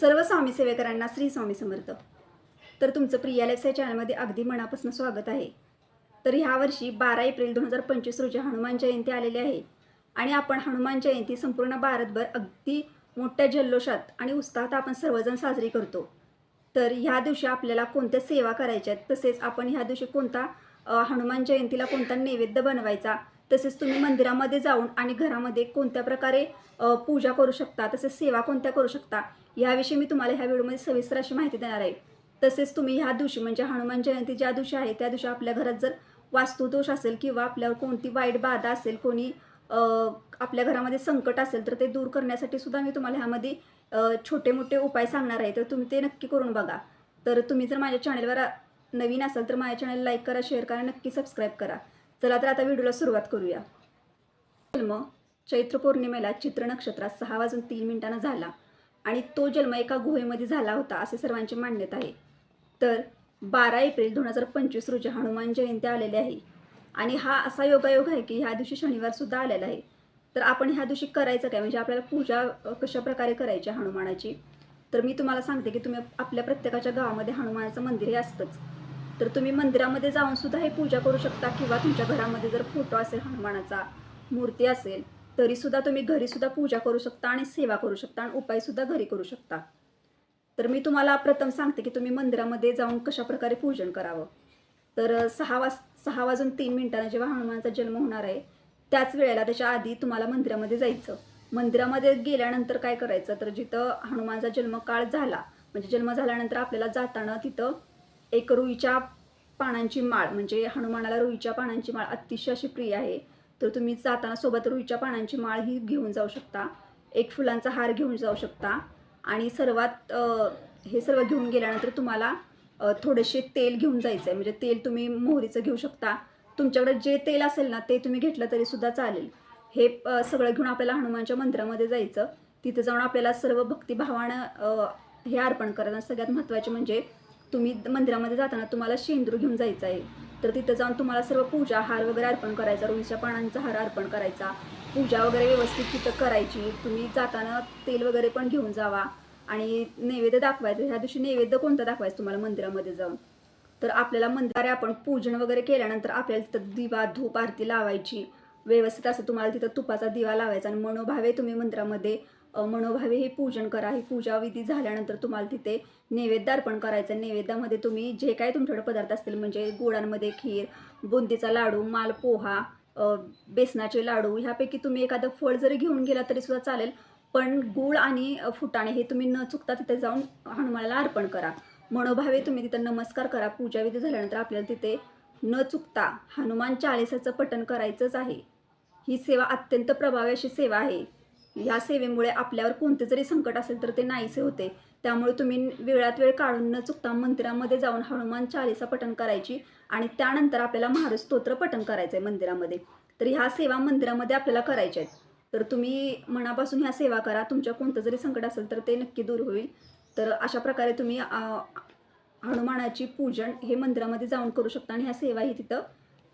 सर्व स्वामी सेवेकरांना श्री स्वामी समर्थ. तर तुमचं प्रिया लाईफ या चॅनलमध्ये अगदी मनापासून स्वागत आहे. तर ह्या वर्षी बारा एप्रिल दोन हजार पंचवीस रोजी हनुमान जयंती आलेली आहे. आणि आपण हनुमान जयंती संपूर्ण भारतभर अगदी मोठ्या जल्लोषात आणि उत्साहात आपण सर्वजण साजरी करतो. तर ह्या दिवशी आपल्याला कोणत्या सेवा करायच्या आहेत? तसेच आपण ह्या दिवशी कोणता हनुमान जयंतीला कोणता नैवेद्य बनवायचा? तसेच तुम्ही मंदिरामध्ये जाऊन आणि घरामध्ये कोणत्या प्रकारे पूजा करू शकता तसेच सेवा कोणत्या करू शकता याविषयी मी तुम्हाला ह्या व्हिडिओमध्ये सविस्तर अशी माहिती देणार आहे. तसेच तुम्ही ह्या दिवशी म्हणजे हनुमान जयंती ज्या दिवशी आहे त्या दिवशी आपल्या घरात जर वास्तुदोष असेल किंवा आपल्यावर कोणती वाईट बाधा असेल कोणी आपल्या घरामध्ये संकट असेल तर ते दूर करण्यासाठी सुद्धा मी तुम्हाला ह्यामध्ये छोटे मोठे उपाय सांगणार आहे. तर तुम्ही ते नक्की करून बघा. तर तुम्ही जर माझ्या चॅनलवर नवीन असाल तर माझ्या चॅनल लाईक करा शेअर करा नक्की सबस्क्राईब करा. चला तर आता व्हिडिओला सुरुवात करूया. जन्म चैत्र पौर्णिमेला चित्र नक्षत्रात सहा वाजून तीन मिनिटांना झाला आणि तो जन्म एका गुहेमध्ये झाला होता असे सर्वांची मान्यता आहे. तर बारा एप्रिल दोन हजार पंचवीस रोजी हनुमान जयंती आलेली आहे आणि हा असा योगायोग आहे की ह्या दिवशी शनिवार सुद्धा आलेला आहे. तर आपण ह्या दिवशी करायचं काय? म्हणजे आपल्याला पूजा कशा प्रकारे करायची आहे हनुमानाची? तर मी तुम्हाला सांगते की तुम्ही आपल्या प्रत्येकाच्या गावामध्ये हनुमानाचं मंदिर हे असतंच. तर तुम्ही मंदिरामध्ये जाऊन सुद्धा हे पूजा करू शकता किंवा तुमच्या घरामध्ये जर फोटो असेल हनुमानाचा मूर्ती असेल तरीसुद्धा तुम्ही घरी सुद्धा पूजा करू शकता आणि सेवा करू शकता आणि उपायसुद्धा घरी करू शकता. तर मी तुम्हाला प्रथम सांगते की तुम्ही मंदिरामध्ये जाऊन कशा प्रकारे पूजन करावं. तर सहा वाज सहा वाजून तीन मिनिटांना जेव्हा हनुमानाचा जन्म होणार आहे त्याच वेळेला त्याच्या आधी तुम्हाला मंदिरामध्ये जायचं. मंदिरामध्ये गेल्यानंतर काय करायचं? तर जिथं हनुमानचा जन्म काळ झाला म्हणजे जन्म झाल्यानंतर आपल्याला जाताना तिथं एक रुईच्या पानांची माळ म्हणजे हनुमानाला रुईच्या पानांची माळ अतिशय अशी प्रिय आहे. तर तुम्ही जाताना सोबत रुईच्या पानांची माळ ही घेऊन जाऊ शकता. एक फुलांचा हार घेऊन जाऊ शकता. आणि सर्वात हे सर्व घेऊन गेल्यानंतर तुम्हाला थोडेसे तेल घेऊन जायचं आहे म्हणजे तेल तुम्ही मोहरीचं घेऊ शकता. तुमच्याकडे जे तेल असेल ना ते तुम्ही घेतलं तरीसुद्धा चालेल. हे सगळं घेऊन आपल्याला हनुमानच्या मंदिरामध्ये जायचं. तिथं जाऊन आपल्याला सर्व भक्तिभावानं हे अर्पण करायचं सगळ्यात महत्त्वाचे म्हणजे तुम्ही मंदिरामध्ये जाताना तुम्हाला शेंदूर घेऊन जायचं आहे. तर तिथं जाऊन तुम्हाला सर्व पूजा हार वगैरे अर्पण करायचा रुईच्या पानांचा हार अर्पण करायचा. पूजा वगैरे व्यवस्थित तिथं करायची. तुम्ही जाताना तेल वगैरे पण घेऊन जावा. आणि नैवेद्य दाखवायचं. ह्या दिवशी नैवेद्य कोणतं दाखवायचं तुम्हाला मंदिरामध्ये जाऊन? तर आपल्याला मंदिरात आपण पूजन वगैरे केल्यानंतर आपल्याला तिथं दिवा धूप आरती लावायची. व्यवस्थित असं तुम्हाला तिथं तुपाचा दिवा लावायचा आणि मनोभावे तुम्ही मंदिरामध्ये मनोभावे हे पूजन करा. ही पूजा विधी झाल्यानंतर तुम्हाला तिथे नैवेद्य अर्पण करायचं. नैवेद्यामध्ये तुम्ही जे काही तुमच्याकडे पदार्थ असतील म्हणजे गोडांमध्ये खीर बुंदीचा लाडू मालपोहा पोहा बेसनाचे लाडू ह्यापैकी तुम्ही एखादं फळ जरी घेऊन गेला तरी सुद्धा चालेल. पण गूळ आणि फुटाणे हे तुम्ही न चुकता तिथे जाऊन हनुमानाला अर्पण करा. मनोभावे तुम्ही तिथं नमस्कार करा. पूजाविधी झाल्यानंतर आपल्याला तिथे न चुकता हनुमान चाळीसाचं पठण करायचंच आहे. ही सेवा अत्यंत प्रभावी अशी सेवा आहे. ह्या सेवेमुळे आपल्यावर कोणते जरी संकट असेल तर ते नाहीसे होते. त्यामुळे तुम्ही वेळात वेळ काढून न चुकता मंदिरामध्ये जाऊन हनुमान चालीसा पठण करायची आणि त्यानंतर आपल्याला महाराज स्तोत्र पठण करायचं आहे मंदिरामध्ये. तर ह्या सेवा मंदिरामध्ये आपल्याला करायच्या आहेत. तर तुम्ही मनापासून ह्या सेवा करा. तुमच्या कोणतं जरी संकट असेल तर ते नक्की दूर होईल. तर अशा प्रकारे तुम्ही हनुमानाची पूजन हे मंदिरामध्ये जाऊन करू शकता आणि ह्या सेवाही तिथं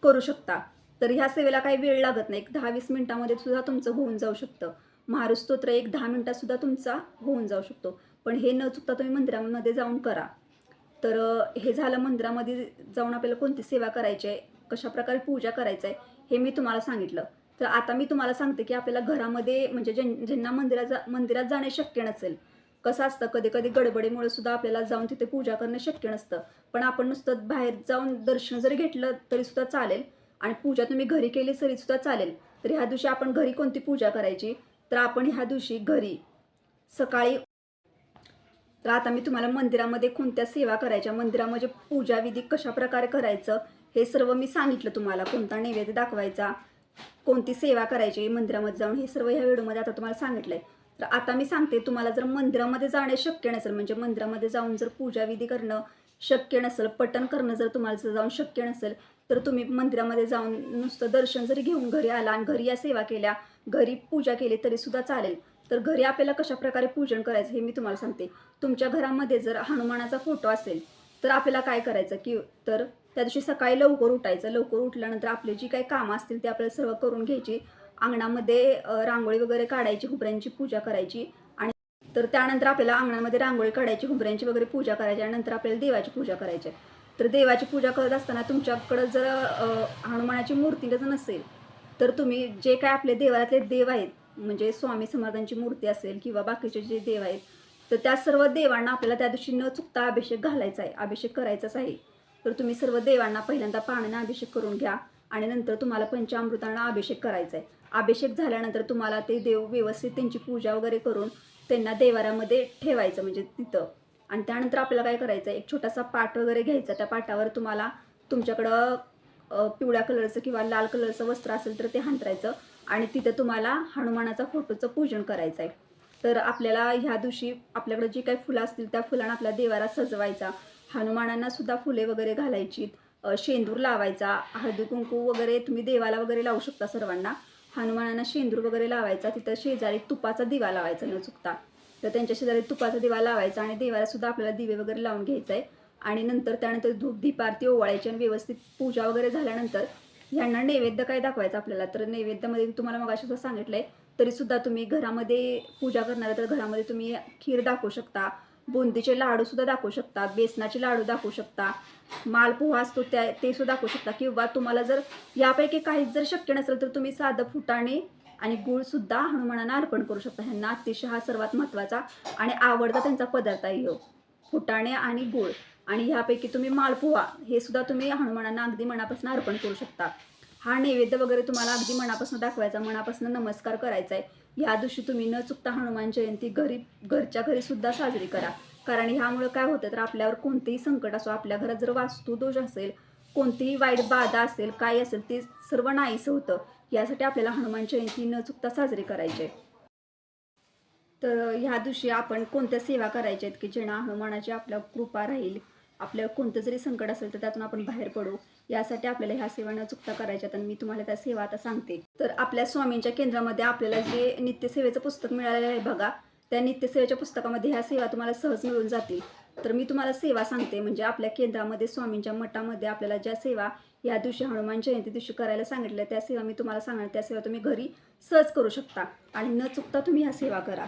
करू शकता. तर ह्या सेवेला काही वेळ लागत नाही. एक दहा वीस मिनिटामध्ये सुद्धा तुमचं होऊन जाऊ शकतं. महारुस्तोत्र एक दहा मिनटातसुद्धा तुमचा होऊन जाऊ शकतो. पण हे न चुकता तुम्ही मंदिरामध्ये जाऊन करा. तर हे झालं मंदिरामध्ये जाऊन आपल्याला कोणती सेवा करायची आहे? कशाप्रकारे पूजा करायचं आहे? हे मी तुम्हाला सांगितलं. तर आता मी तुम्हाला सांगते की आपल्याला घरामध्ये म्हणजे ज्यां ज्यांना मंदिरात जा मंदिरात जाणे शक्य नसेल कसं असतं? कधी कधी गडबडीमुळे सुद्धा आपल्याला जाऊन तिथे पूजा करणं शक्य नसतं. पण आपण नुसतं बाहेर जाऊन दर्शन जरी घेतलं तरीसुद्धा चालेल आणि पूजा तुम्ही घरी केली तरीसुद्धा चालेल. तर ह्या दिवशी आपण घरी कोणती पूजा करायची? तर आपण ह्या दिवशी घरी सकाळी तर आता मी तुम्हाला मंदिरामध्ये कोणत्या सेवा करायच्या मंदिरामध्ये पूजाविधी कशा प्रकारे करायचं हे सर्व मी सांगितलं तुम्हाला. कोणता नैवेद्य दाखवायचा कोणती सेवा करायची मंदिरामध्ये जाऊन हे सर्व ह्या व्हिडिओमध्ये आता तुम्हाला सांगितलं आहे तर आता मी सांगते तुम्हाला जर मंदिरामध्ये जाणे शक्य नसेल म्हणजे मंदिरामध्ये जाऊन जर पूजाविधी करणं शक्य नसेल पठण करणं जर तुम्हाला जर जाऊन शक्य नसेल तर तुम्ही मंदिरामध्ये जाऊन नुसतं दर्शन जरी घेऊन घरी आला आणि घरी या सेवा केल्या घरी पूजा केली तरी सुद्धा चालेल. तर घरी आपल्याला कशा प्रकारे पूजन करायचं हे मी तुम्हाला सांगते. तुमच्या घरामध्ये जर हनुमानाचा फोटो असेल तर आपल्याला काय करायचं की तर त्या दिवशी सकाळी लवकर उठायचं. लवकर उठल्यानंतर आपले जी काही कामं असतील ते आपल्याला सर्व करून घ्यायची. अंगणामध्ये रांगोळी वगैरे काढायची हुबऱ्यांची पूजा करायची. आणि तर त्यानंतर आपल्याला अंगणामध्ये रांगोळी काढायची हुबऱ्यांची वगैरे पूजा करायची आणि नंतर आपल्याला देवाची पूजा करायची. आहे. तर देवाची पूजा करत असताना तुमच्याकडं जर हनुमानाची मूर्ती जर नसेल तर तुम्ही जे काय आपले देवातले देव आहेत म्हणजे स्वामी समर्थांची मूर्ती असेल किंवा बाकीचे जे देव आहेत तर त्या सर्व देवांना आपल्याला त्या दिवशी न चुकता अभिषेक घालायचा आहे अभिषेक करायचाच आहे. तर तुम्ही सर्व देवांना पहिल्यांदा पाण्याने अभिषेक करून घ्या आणि नंतर तुम्हाला पंचामृतांना अभिषेक करायचा आहे. अभिषेक झाल्यानंतर तुम्हाला ते देव व्यवस्थित त्यांची पूजा वगैरे करून त्यांना देवाऱ्यामध्ये ठेवायचं म्हणजे तिथं. आणि त्यानंतर आपल्याला काय करायचं एक छोटासा पाट वगैरे घ्यायचा. त्या पाटावर तुम्हाला तुमच्याकडं पिवळ्या कलरचं किंवा लाल कलरचं वस्त्र असेल तर ते हांतरायचं आणि तिथं तुम्हाला हनुमानाचा फोटोचं पूजन करायचं आहे तर आपल्याला ह्या दिवशी आपल्याकडे जी काही फुलं असतील त्या फुलांना आपल्या देवारा सजवायचा. हनुमानांना सुद्धा फुले वगैरे घालायची. शेंदूर लावायचा. हळदी कुंकू वगैरे तुम्ही देवाला वगैरे लावू शकता सर्वांना. हनुमानांना शेंदूर वगैरे लावायचा. तिथं शेजारी तुपाचा दिवा लावायचा न चुकता. तर त्यांच्या शेजारी तुपाचा दिवा लावायचा आणि देवाला सुद्धा आपल्याला दिवे वगैरे लावून घ्यायचं आहे आणि नंतर त्यानंतर धूप दीपारती ओवाळायची आणि व्यवस्थित पूजा वगैरे झाल्यानंतर ह्यांना नैवेद्य काय दाखवायचं आपल्याला? तर नैवेद्यामध्ये तुम्हाला मग सुद्धा सांगितलं आहे तरीसुद्धा तुम्ही घरामध्ये पूजा करणार तर घरामध्ये तुम्ही खीर दाखवू शकता बुंदीचे लाडूसुद्धा दाखवू शकता बेसनाचे लाडू दाखवू शकता मालपोहा असतो त्या ते सुद्धा दाखवू शकता. किंवा तुम्हाला जर यापैकी काहीच जर शक्य नसेल तर तुम्ही साधं फुटाणे आणि गुळसुद्धा हनुमानांना अर्पण करू शकता. ह्यांना अतिशय हा सर्वात महत्त्वाचा आणि आवडता त्यांचा पदार्थ आहे हो फुटाणे आणि गुळ. आणि ह्यापैकी तुम्ही माळपुवा हे सुद्धा तुम्ही हनुमानांना अगदी मनापासून अर्पण करू शकता. हा नैवेद्य वगैरे तुम्हाला अगदी मनापासून दाखवायचा मनापासून नमस्कार करायचा आहे या दिवशी तुम्ही न चुकता हनुमान जयंती घरी घरच्या घरी सुद्धा साजरी करा. कारण ह्यामुळं काय होतं तर आपल्यावर कोणतेही संकट असो आपल्या घरात जर वास्तुदोष असेल कोणतीही वाईट बाधा असेल काय असेल ते सर्व नाहीसं होतं. यासाठी आपल्याला हनुमान जयंती न चुकता साजरी करायची. आहे. तर ह्या दिवशी आपण कोणत्या सेवा करायच्या आहेत की जेणा हनुमानाची आपल्या कृपा राहील? आपल्याला कोणतं जरी संकट असेल तर त्यातून आपण बाहेर पडू. यासाठी आपल्याला ह्या सेवा न चुकता करायच्या आणि मी तुम्हाला त्या सेवा आता सांगते. तर आपल्या स्वामींच्या केंद्रामध्ये आपल्याला जे नित्यसेवेचं पुस्तक मिळालेलं आहे बघा त्या नित्यसेवेच्या पुस्तकामध्ये ह्या सेवा तुम्हाला सहज मिळून जातील. तर मी तुम्हाला सेवा सांगते म्हणजे आपल्या केंद्रामध्ये स्वामींच्या मठामध्ये आपल्याला ज्या सेवा या दिवशी हनुमान जयंती दिवशी करायला सांगितल्या त्या सेवा मी तुम्हाला सांगणार. त्या सेवा तुम्ही घरी सहज करू शकता आणि न चुकता तुम्ही ह्या सेवा करा.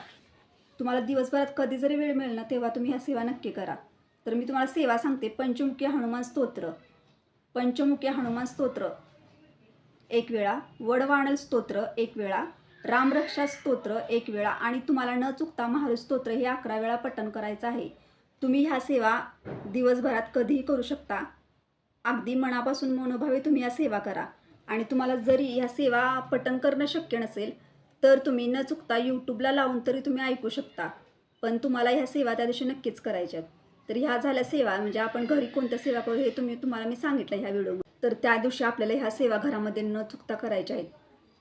तुम्हाला दिवसभरात कधी जरी वेळ मिळेल ना तेव्हा तुम्ही ह्या सेवा नक्की करा. तर मी तुम्हाला सेवा सांगते. पंचमुखी हनुमान स्तोत्र. पंचमुखी हनुमान स्तोत्र. एक वेळा. वडवाणल स्तोत्र एक वेळा. रामरक्षा स्तोत्र एक वेळा. आणि तुम्हाला न चुकता महारू स्तोत्र हे अकरा वेळा पठण करायचं आहे. तुम्ही ह्या सेवा दिवसभरात कधीही करू शकता. अगदी मनापासून मनोभावे तुम्ही या सेवा करा. आणि तुम्हाला जरी ह्या सेवा पठण करणं शक्य नसेल तर तुम्ही न चुकता यूट्यूबला लावून तरी तुम्ही ऐकू शकता. पण तुम्हाला ह्या सेवा त्या दिवशी नक्कीच करायच्या आहेत तर ह्या झाल्या सेवा म्हणजे आपण घरी कोणत्या सेवा करू हे तुम्ही तुम्हाला मी सांगितलं ह्या व्हिडिओमध्ये तर त्या दिवशी आपल्याला ह्या सेवा घरामध्ये न चुकता करायच्या आहेत.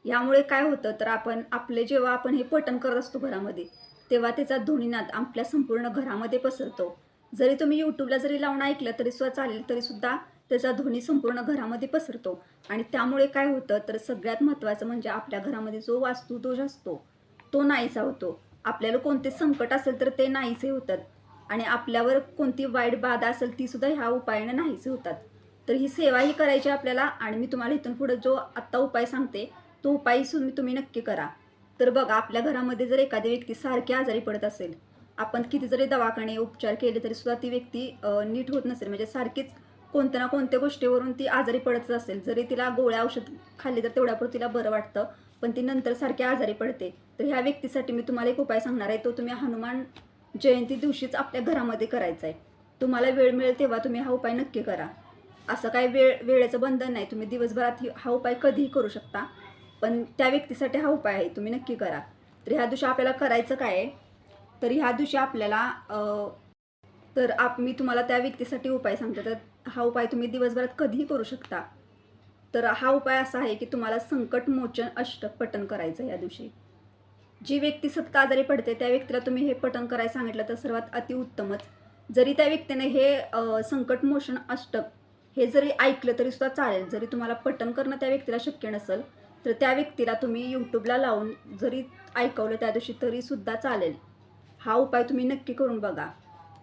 यामुळे काय होतं तर आपण आपले जेव्हा आपण हे पठण करत असतो घरामध्ये तेव्हा त्याचा ध्वनीनाद आपल्या संपूर्ण घरामध्ये पसरतो. जरी तुम्ही यूट्यूबला जरी लावून ऐकलं तरी सुद्धा चालेल तरी सुद्धा त्याचा ध्वनी संपूर्ण घरामध्ये पसरतो. आणि त्यामुळे काय होतं तर सगळ्यात महत्त्वाचं म्हणजे आपल्या घरामध्ये जो वास्तुदोष असतो तो नाहीसा होतो. आपल्याला कोणते संकट असेल तर ते नाहीसे होतात. आणि आपल्यावर कोणती वाईट बाधा असेल ती सुद्धा ह्या उपायाने नाहीसे होतात. तर ही सेवाही करायची आपल्याला आणि मी तुम्हाला इथून पुढे जो आत्ता उपाय सांगते तो उपाय सुद्धा तुम्ही नक्की करा. तर बघा आपल्या घरामध्ये जर एखादी व्यक्ती सारखी आजारी पडत असेल आपण किती जरी दवाखाने उपचार केले तरी सुद्धा ती व्यक्ती नीट होत नसेल. म्हणजे सारखीच कोणत्या ना कोणत्या गोष्टीवरून ती आजारी पडतच असेल. जरी तिला गोळ्या औषध खाल्ली तर तेवढ्यापुरतं तिला बरं वाटतं पण ती नंतर सारखी आजारी पडते. तर ह्या व्यक्तीसाठी मी तुम्हाला एक उपाय सांगणार आहे. तो तुम्ही हनुमान जयंती दिवशीच आपल्या घरामध्ये करायचा आहे तुम्हाला वेळ मिळेल तेव्हा तुम्ही हा उपाय नक्की करा. असं काही वेळ वेळेचं बंधन नाही. तुम्ही दिवसभरात हा उपाय कधीही करू शकता. पण त्या व्यक्तीसाठी हा उपाय आहे तुम्ही नक्की करा. तर ह्या दिवशी आपल्याला करायचं काय आहे? तर ह्या दिवशी आपल्याला तर आप मी तुम्हाला त्या व्यक्तीसाठी उपाय सांगते. तर हा उपाय तुम्ही दिवसभरात कधीही करू शकता. तर हा उपाय असा आहे की तुम्हाला संकट मोचन अष्टक पठण करायचं या दिवशी. जी व्यक्ती सतत आजारी पडते त्या व्यक्तीला तुम्ही हे पठण करायला सांगितलं तर सर्वात अतिउत्तमच जरी त्या व्यक्तीने हे संकट मोशन अष्टक हे जरी ऐकलं तरी सुद्धा चालेल. जरी तुम्हाला पठण करणं त्या व्यक्तीला शक्य नसेल तर त्या व्यक्तीला तुम्ही यूट्यूबला लावून जरी ऐकवलं त्या दिवशी तरीसुद्धा चालेल. हा उपाय तुम्ही नक्की करून बघा.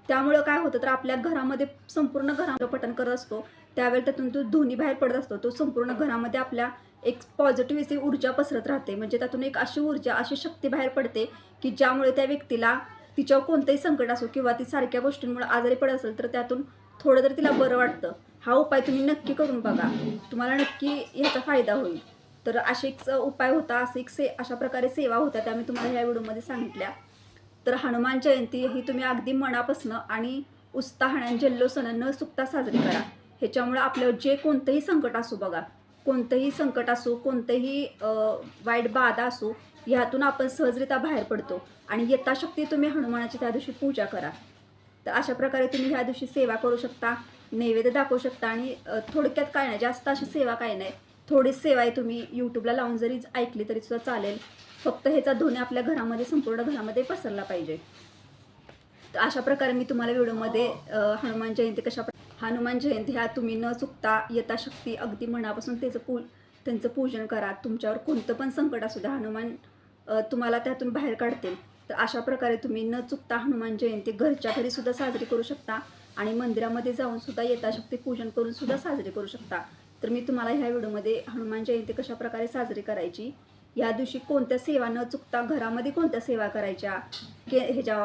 त्यामुळं काय होतं तर आपल्या घरामध्ये संपूर्ण घरामध्ये पठण करत असतो त्यावेळेला त्यातून तो ध्वनी बाहेर पडत असतो. तो संपूर्ण घरामध्ये आपल्या एक पॉझिटिव्ह अशी ऊर्जा पसरत राहते. म्हणजे त्यातून एक अशी ऊर्जा अशी शक्ती बाहेर पडते की ज्यामुळे त्या व्यक्तीला तिच्यावर कोणतंही संकट असो किंवा ती सारख्या गोष्टींमुळे आजारी पडत असेल तर त्यातून थोडं तरी तिला बरं वाटतं. हा उपाय तुम्ही नक्की करून बघा. तुम्हाला नक्की ह्याचा फायदा होईल. तर असे एक उपाय होता असे एक से अशा प्रकारे सेवा होत्या त्या मी तुम्हाला ह्या व्हिडिओमध्ये सांगितल्या. तर हनुमान जयंती ही तुम्ही अगदी मनापासनं आणि उत्साहाने जल्लोषानं न चुकता साजरी करा. ह्याच्यामुळे आपल्यावर जे कोणतंही संकट असो बघा कोणतंही संकट असो कोणतंही वाईट बाधा असो ह्यातून आपण सहजरित्या बाहेर पडतो. आणि यथाशक्ती तुम्ही हनुमानाची त्या दिवशी पूजा करा. तर अशा प्रकारे तुम्ही ह्या दिवशी सेवा करू शकता नैवेद्य दाखवू शकता आणि थोडक्यात काय नाही जास्त अशी सेवा काय नाही. थोडी सेवा आहे तुम्ही यूट्यूबला लावून जरी ऐकली तरी सुद्धा चालेल. फक्त ह्याचा ध्वनी आपल्या घरामध्ये संपूर्ण घरामध्ये पसरला पाहिजे. तर अशा प्रकारे मी तुम्हाला व्हिडिओमध्ये हनुमान जयंती कशा हनुमान जयंती ह्या तुम्ही न चुकता यथाशक्ती अगदी मनापासून त्याचं पू त्यांचं पूजन करा. तुमच्यावर कोणतं पण संकट असू द्या हनुमान तुम्हाला त्यातून बाहेर काढतील. तर अशा प्रकारे तुम्ही न चुकता हनुमान जयंती घरच्या घरीसुद्धा साजरी करू शकता आणि मंदिरामध्ये जाऊन सुद्धा यथाशक्ती पूजन करूनसुद्धा साजरी करू शकता. तर मी तुम्हाला ह्या व्हिडिओमध्ये हनुमान जयंती कशाप्रकारे साजरी करायची या दिवशी कोणत्या सेवा न चुकता घरामध्ये कोणत्या सेवा करायच्या? के ह्याच्या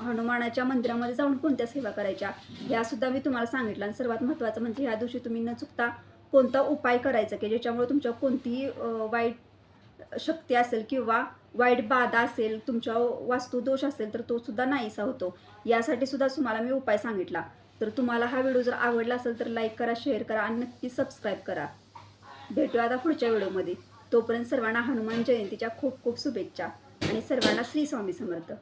हनुमानाच्या मंदिरामध्ये जाऊन कोणत्या सेवा करायच्या? या सुद्धा मी तुम्हाला सांगितलं आणि सर्वात महत्त्वाचं म्हणजे ह्या दिवशी तुम्ही न चुकता कोणता उपाय करायचा की ज्याच्यामुळे तुमच्या कोणतीही वाईट शक्ती असेल किंवा वाईट बाधा असेल तुमच्या वास्तुदोष असेल तर तो सुद्धा नाहीसा होतो. यासाठी सुद्धा तुम्हाला मी उपाय सांगितला. तर तुम्हाला हा व्हिडिओ जर आवडला असेल तर लाईक करा शेअर करा आणि नक्की सबस्क्राईब करा. भेटूया आता पुढच्या व्हिडिओमध्ये. तोपर्यंत सर्वांना हनुमान जयंतीच्या खूप खूप शुभेच्छा आणि सर्वांना श्री स्वामी समर्थ.